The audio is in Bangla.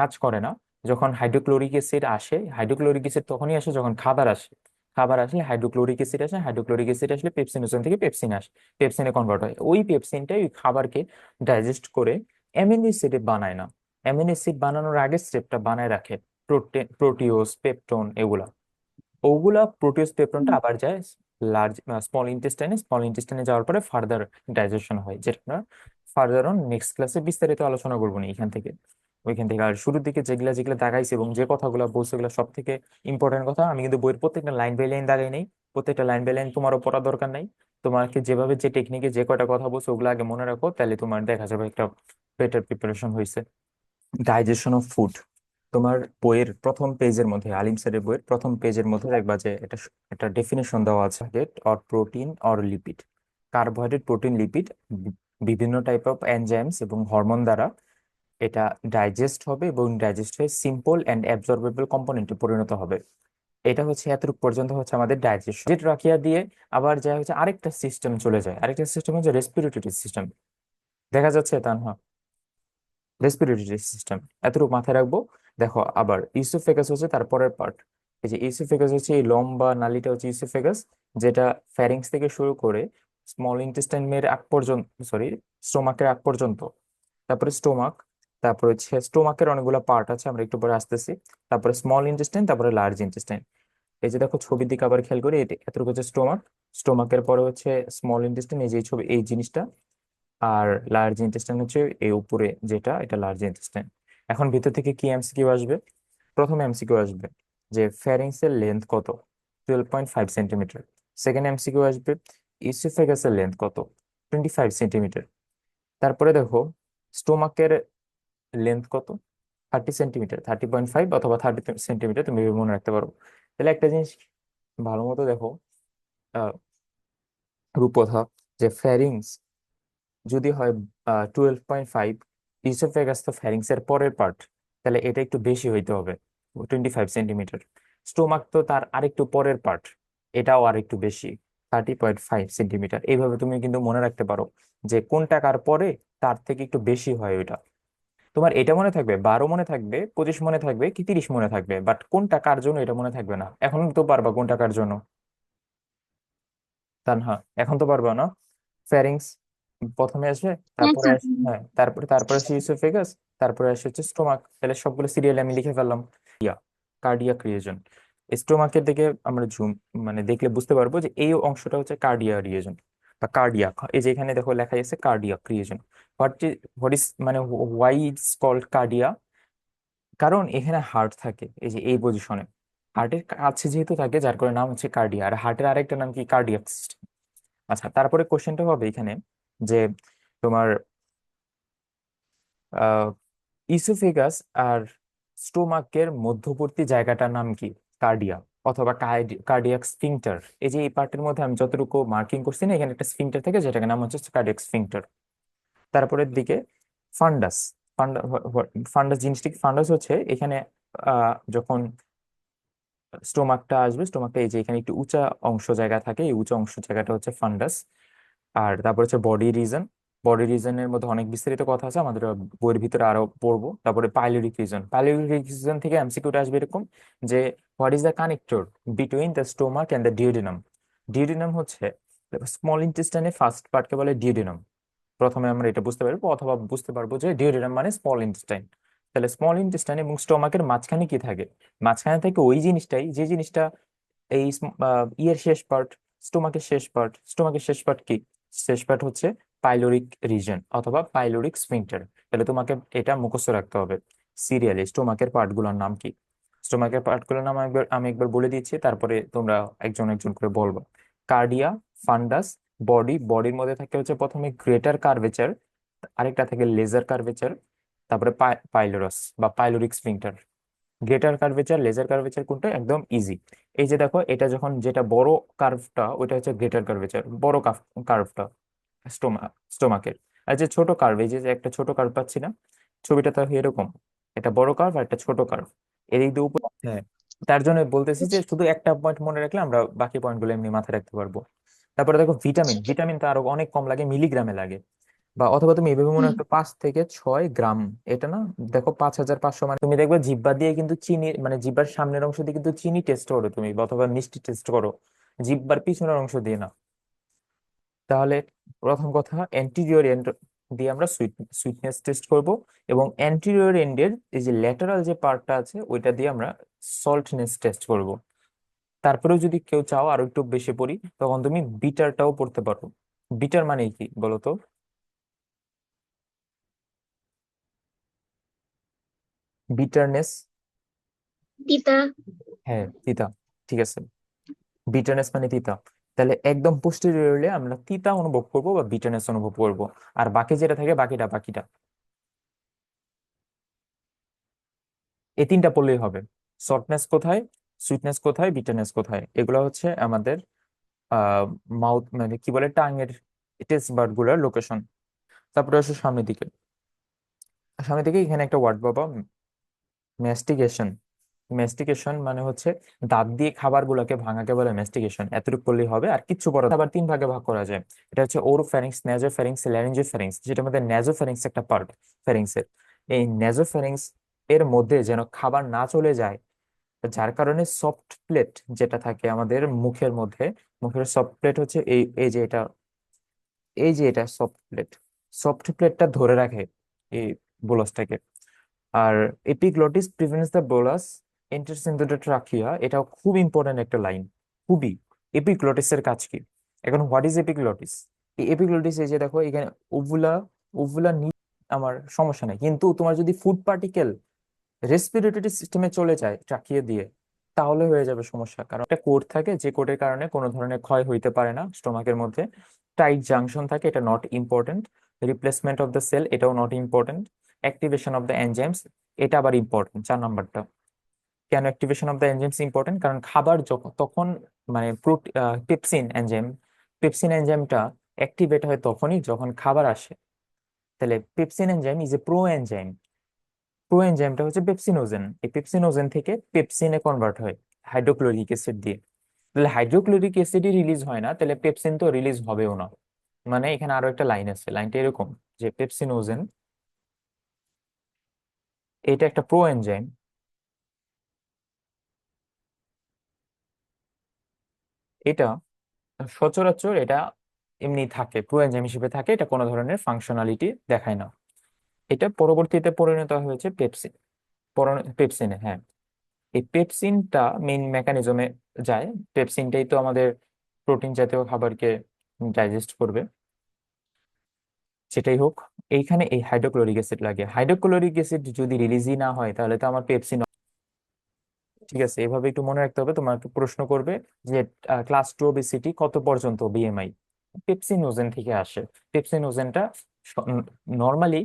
কাজ করে না। যখন হাইড্রোক্লোরিক অ্যাসিড আসে হাইড্রোক্লোরিক অ্যাসিড তখনই আসে যখন খাবার আসে। খাবার আসলে হাইড্রোক্লোরিক অ্যাসিড আসে হাইড্রোক্লোরিক অ্যাসিড আসলে পেপসিনোজেন থেকে পেপসিন আসে পেপসিনে কনভার্ট হয়। ওই পেপসিনটাই ওই খাবারকে ডাইজেস্ট করে অ্যামিনো অ্যাসিড বানায় না। অ্যামিনো অ্যাসিড বানানোর আগের স্টেপটা বানায় রাখে প্রোটিন প্রোটিওস পেপটন এগুলা। ওগুলা প্রোটিওস পেপটনটা আবার যায় লার্জ স্মল ইন্টেস্টাইনে স্মল ইন্টেস্টাইনে যাওয়ার পরে ফার্দার ডাইজেশন হয়। যেটা আমরা ফার্দার অন নেক্সট ক্লাসে বিস্তারিত আলোচনা করব না এখান থেকে। ওইখান থেকে। আর শুরুর দিকে যেগুলা যেগুলা দেখাইছে এবং যে কথাগুলো বলছে ওগুলো সব থেকে ইম্পর্টেন্ট কথা, আমি কিন্তু বইয়ের প্রত্যেকটা লাইন বাই লাইন দাগাই নেই। প্রত্যেকটা লাইন বাই লাইন তোমারও পড়া দরকার নাই। তোমাকে যেভাবে যে টেকনিকে যে কয়টা কথা বলছে ওগুলো আগে মনে রাখো, তাহলে তোমার দেখা যাবে একটা বেটার প্রিপারেশন হয়েছে ডাইজেশন অফ ফুড তোমার বইয়ের প্রথম পেজের মধ্যে, আলিম স্যারের বইয়ের প্রথম পেজের মধ্যে দেখবা যে এটা একটা ডেফিনেশন দেওয়া আছে or protein or lipid carbohydrate protein lipid বিভিন্ন টাইপ অফ এনজাইমস এবং হরমোন দ্বারা এটা ডাইজেস্ট হবে এবং ডাইজেস্ট হয়ে সিম্পল অ্যান্ড অ্যাবজর্বেবল কম্পোনেন্টে পরিণত হবে। এটা হচ্ছে এতটুকু পর্যন্ত হচ্ছে আমাদের ডাইজেশন যেটা রাখিয়া দিয়ে আবার যা হচ্ছে আরেকটা সিস্টেম চলে যায়। আরেকটা সিস্টেম হচ্ছে রেসপিরেটরি সিস্টেম দেখা যাচ্ছে তা তানহা রেসপিরেটরি সিস্টেম এতটুকু মাথায় রাখব। দেখো আবার ইসোফেগাস হচ্ছে তারপরের পার্ট এই যে ইসোফেগাস হচ্ছে এই লম্বা নালীটা হচ্ছে ইসোফেগাস যেটা ফ্যারিংস থেকে শুরু করে স্মল ইন্টেস্টাইন এর আগ পর্যন্ত সরি স্টোমাকের আগ পর্যন্ত, তারপরে স্টোমাক তারপরে হচ্ছে স্টোমাকের অনেকগুলো পার্ট আছে, আমরা একটু পরে আসতেছি। তারপরে স্মল ইন্টেস্টাইন তারপরে লার্জ ইন্টেস্টাইন এই যে দেখো ছবির দিকে আবার খেয়াল করি, এটি এতটুকু হচ্ছে স্টোমাক স্টোমাকের পরে হচ্ছে স্মল ইন্টেস্টাইন এই যে ছবি, এই জিনিসটা। আর লার্জ ইন্টেস্টাইন হচ্ছে এই উপরে যেটা, এটা লার্জ ইন্টেস্টাইন এখন ভিতর থেকে কি এমসিকিউ আসবে? প্রথম এমসিকিউ আসবে যে ফ্যারিংস এর লেন্থ কত? Twelve point five centimetre second MCQ আসবে ইসোফেগাস এর লেন্থ কত? টোয়েন্টি ফাইভ সেন্টিমিটার তারপরে দেখো স্টোমাকের লেন্থ কত? Thirty centimetre thirty point five অথবা থার্টি সেন্টিমিটার তুমি মনে রাখতে পারো। তাহলে একটা জিনিস ভালো মতো দেখো আহ রূপকথা যে ফ্যারিংস যদি হয় টুয়েলভ পয়েন্ট ফাইভ ইসোফেগাস তো ফ্যারিংস এর পরের পার্ট তাহলে এটা একটু বেশি হইতে হবে টোয়েন্টি ফাইভ সেন্টিমিটার স্টোমাক তো তার আরেকটু পরের পার্ট এটাও আরেকটু বেশি থার্টি পয়েন্ট ফাইভ সেন্টিমিটার এইভাবে তুমি কিন্তু মনে রাখতে পারো যে কোনটা কার পরে, তার থেকে একটু বেশি হয় ওইটা। তোমার এটা মনে থাকবে বারো মনে থাকবে পঁচিশ মনে থাকবে কি তিরিশ মনে থাকবে বাট কোনটা কার জন্য এটা মনে থাকবে না। এখন তো পারবা কোনটা কার জন্য। তানহা এখন তো পারবা না। ফ্যারিংস প্রথমে আসবে তারপরে হ্যাঁ তারপরে তারপরে আসে ইসোফেগাস তারপরে আসে হচ্ছে স্টোমাক তাহলে সবগুলো সিরিয়াল আমি লিখে ফেললাম। ইয়া কার্ডিয়াক রিয়েজন স্টোমাকের দিকে আমরা ঝুম মানে দেখলে বুঝতে পারব যে এই অংশটা হচ্ছে কার্ডিয়া রিয়েজন বা কার্ডিয়াক এই যে এখানে দেখো লেখা আছে cardiac region what what is মানে ওয়াই ইটস কল্ড কার্ডিয়া কারণ এখানে হার্ট থাকে, এই যে এই পজিশনে হার্টের কাছে যেহেতু থাকে, যার করে নাম হচ্ছে কার্ডিয়া আর হার্টের আরেকটা নাম কি? কার্ডিয়াক সিস্টেম আচ্ছা তারপরে কোশ্চেনটা হবে এখানে যে তোমার ইসোফেগাস আর স্টোমাকের মধ্যবর্তী জায়গাটার নাম কি? কার্ডিয়া অথবা কার্ডিয়াক স্ফিংটার। এই যে এই পার্টের মধ্যে আমি যতটুকু মার্কিং করছি না, এখানে একটা স্ফিংটার থেকে, যেটাকে নাম হচ্ছে কার্ডিয়াক স্ফিংটার। তারপরের দিকে ফান্ডাস। ফান্ডাস জিনিসটি ফান্ডাস হচ্ছে এখানে যখন স্টোমাকটা আসবে, স্টোমাকটা এই যে এখানে একটু উঁচা অংশ জায়গা থাকে, এই উঁচা অংশ জায়গাটা হচ্ছে ফান্ডাস। আর তারপর হচ্ছে বডি রিজন। বডি রিজনের মধ্যে অনেক বিস্তারিত কথা আছে, আমাদের বইয়ের ভিতরে আরও পড়ব। তারপরে পাইলোরিক রিজন পাইলোরিক রিজন থেকে এমসিকিউটা আসবে এরকম যে what is the connector between the stomach and the duodenum duodenum হচ্ছে স্মল ইন্টেস্টাইনের ফার্স্ট পার্টকে বলে ডিওডিনাম প্রথমে আমরা এটা বুঝতে পারব, অথবা বুঝতে পারব যে ডিওডিনাম মানে স্মল ইন্টেস্টাইন তাহলে স্মল ইন্টেস্টাইন এবং স্টোমাকের মাঝখানে কি থাকে? মাঝখানে থাকে ওই জিনিসটাই, যে জিনিসটা এই ইয়ের শেষ পার্ট স্টোমাকের শেষ পার্ট স্টোমাকের শেষ পার্ট কি? শেষ পার্ট হচ্ছে পাইলোরিক রিজন অথবা পাইলোরিক স্ফিংটার তাহলে তোমাকে এটা মুখস্থ রাখতে হবে। সিরিয়ালি স্টোমাকের পার্টগুলোর নাম কি? স্টোমাকের পার্টগুলোর নাম একবার, আমি একবার বলে দিচ্ছি, তারপরে তোমরা একজন একজন করে বলব। কার্ডিয়া ফান্ডাস বডি বডির মধ্যে থাকে হচ্ছে প্রথমে গ্রেটার কার্ভেচার আরেকটা থাকে লেজার কার্ভেচার তারপরে পাইলোরাস বা pyloric sphincter greater curvature lesser curvature কোনটা? একদম ইজি এই যে দেখো, এটা যখন যেটা বড় কার্ভটা ওইটা হচ্ছে গ্রেটার কার্ভেচার বড় কার্ভটা স্টোমা স্টোমাকের। আর যে ছোট কার্ভ এই যে একটা ছোট কার্ভ পাচ্ছি না ছবিটা তো এরকম। এটা বড় কার্ভ আর একটা ছোট কার্ভ এদিক দিয়ে উপর হ্যাঁ। তার জন্য বলতেছি যে শুধু একটা পয়েন্ট মনে রাখলে আমরা বাকি পয়েন্টগুলো এমনি মাথায় রাখতে পারব। তারপরে দেখো ভিটামিন ভিটামিন তো আরও অনেক কম লাগে মিলিগ্রামে লাগে। বা অথবা তুমি এভাবে মনে একটা পাঁচ থেকে ছয় গ্রাম। এটা না দেখো পাঁচ হাজার পাঁচশো মানে তুমি দেখবে জিহ্বা দিয়ে কিন্তু চিনি মানে জিহ্বার সামনের অংশ দিয়ে কিন্তু চিনি টেস্ট করো তুমি অথবা মিষ্টি টেস্ট করো। জিহ্বার পিছনের অংশ দিয়ে না। তাহলে প্রথম কথা অ্যান্টিরিয়র এন্ড দিয়ে আমরা সুইট সুইটনেস টেস্ট করব এবং অ্যান্টিরিয়র এন্ডের এই যে ল্যাটারাল যে পার্টটা আছে ওইটা দিয়ে আমরা সল্টনেস টেস্ট করব। তারপরেও যদি কেউ চাও আরও একটু বেশি পড়ি তখন তুমি বিটারটাও পড়তে পারো। বিটার মানে কি বলো তো বিটারনেস তিতা। হ্যাঁ তিতা। ঠিক আছে। বিটারনেস মানে তিতা। তাহলে একদম পোস্টেরিয়রলি আমরা তিতা অনুভব করব বা বিটারনেস অনুভব করব। আর বাকি যেটা থাকে, বাকিটা বাকিটা। এই তিনটা পড়লেই হবে। সফটনেস কোথায়? সুইটনেস কোথায়? বিটারনেস কোথায়? এগুলো হচ্ছে আমাদের মাউথ মানে কি বলে টাঙের টেস্ট বার্ডগুলোর লোকেশন তারপরে আসো সামনের দিকে। সামনের দিকে এখানে একটা ওয়ার্ড পাবা ম্যাস্টিকেশন ম্যাস্টিকেশন মানে হচ্ছে দাঁত দিয়ে খাবার গুলোকে ভাঙাকে বলে ম্যাস্টিকেশন এতটুকু করলেই হবে। আর কিচ্ছু পড়া আবার তিন ভাগে ভাগ করা যায়। এটা হচ্ছে ওরোফ্যারিংস নেজোফ্যারিংস ল্যারিঞ্জোফ্যারিংস যেটার মধ্যে নেজোফ্যারিংস একটা পার্ট ফ্যারিংসের এই নেজোফ্যারিংস এর মধ্যে যেন খাবার না চলে যায়, যার কারণে সফট প্লেট যেটা থাকে আমাদের মুখের মধ্যে, মুখের সফট প্লেট হচ্ছে এই এই যে এটা, এই যে এটা সফট প্লেট সফট প্লেটটা ধরে রাখে এই বোলাসটাকে আর epiglottis prevents the bolus enters into trachea এটা খুব ইম্পর্টেন্ট একটা লাইন খুবই এপিগ্লটিসের কাজ কি? এখন হোয়াট ইজ এপিগ্লটিস এই এপিগ্লটিস এই যে দেখো, এখানে ওভুলা ওভুলা নি আমার সমস্যা নেই। কিন্তু তোমার যদি ফুড পার্টিকেল রেসপিরেটরি সিস্টেমে চলে যায় ট্রাকিয়ে দিয়ে, তাহলে হয়ে যাবে সমস্যা। কারণ একটা কোড থাকে, যে কোডের কারণে কোনো ধরনের ক্ষয় হইতে পারে না স্টোমাকের মধ্যে। টাইট জাংশন থাকে, এটা not important replacement of the cell এটাও not important activation of the enzymes এটা আবার ইম্পর্টেন্ট চার নাম্বারটা। কেন activation of the enzymes important কারণ খাবার যখন তখন মানে পেপসিন এনজাইম পেপসিন এনজাইমটা অ্যাক্টিভেট হয় তখনই যখন খাবার আসে। তাহলে pepsin enzyme is a proenzyme pro এনজাইমটা হচ্ছে পেপসিনোজেন এই পেপসিনোজেন থেকে পেপসিনে কনভার্ট হয় হাইড্রোক্লোরিক অ্যাসিড দিয়ে। তাহলে হাইড্রোক্লোরিক অ্যাসিডই রিলিজ হয় না, তাহলে পেপসিন তো রিলিজ হবেও না। মানে এখানে আরও একটা লাইন আছে লাইনটা এরকম যে পেপসিনোজেন এটা একটা প্রো এনজাইম এটা সচরাচর এটা এমনি থাকে এনজাইম হিসেবে থাকে, এটা কোনো ধরনের ফাংশনালিটি দেখায় না। এটা পরবর্তীতে পরিণত হয়েছে পেপসিন পেপসিনে হ্যাঁ। এই পেপসিনটা মেইন মেকানিজমে যায়। পেপসিনটাই তো আমাদের প্রোটিন জাতীয় খাবারকে ডাইজেস্ট করবে। সেটাই হোক, এইখানে এই হাইড্রোক্লোরিক অ্যাসিড লাগে। হাইড্রোক্লোরিক অ্যাসিড যদি রিলিজই না হয়, তাহলে তো আমার পেপসিন ঠিক আছে, এভাবে একটু মনে রাখতে হবে। তোমাকে প্রশ্ন করবে যে ক্লাস টু ওবেসিটি কত পর্যন্ত বিএমআই পেপসিন ওজেন থেকে আসে। Pepsin ওজেনটা normally